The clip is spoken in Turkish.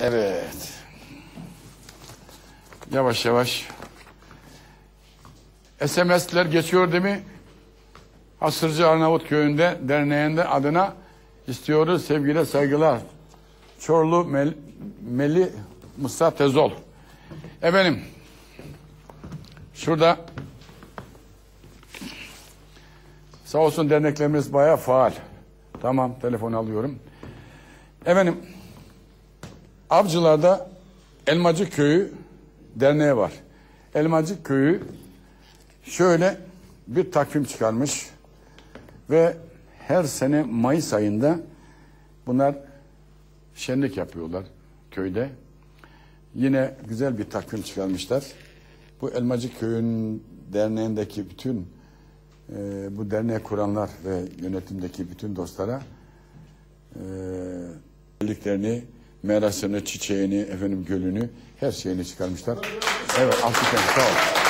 Evet. Yavaş yavaş. SMS'ler geçiyor değil mi? Hasırcı Arnavut Köyü'nde derneğinde adına istiyoruz sevgiyle saygılar. Çorlu Mel, Meli Musa Tezol. Efendim şurada sağ olsun derneklerimiz bayağı faal. Tamam telefon alıyorum. Efendim Avcılar'da Elmacık Köyü derneği var. Elmacık Köyü şöyle bir takvim çıkarmış ve her sene Mayıs ayında bunlar şenlik yapıyorlar köyde. Yine güzel bir takvim çıkarmışlar. Bu Elmacık Köyü'nün derneğindeki bütün e, bu derneği kuranlar ve yönetimdeki bütün dostlara e, birliklerini, merasını, çiçeğini, efendim gölünü, her şeyini çıkarmışlar. Evet, alkışlayın. Sağ ol.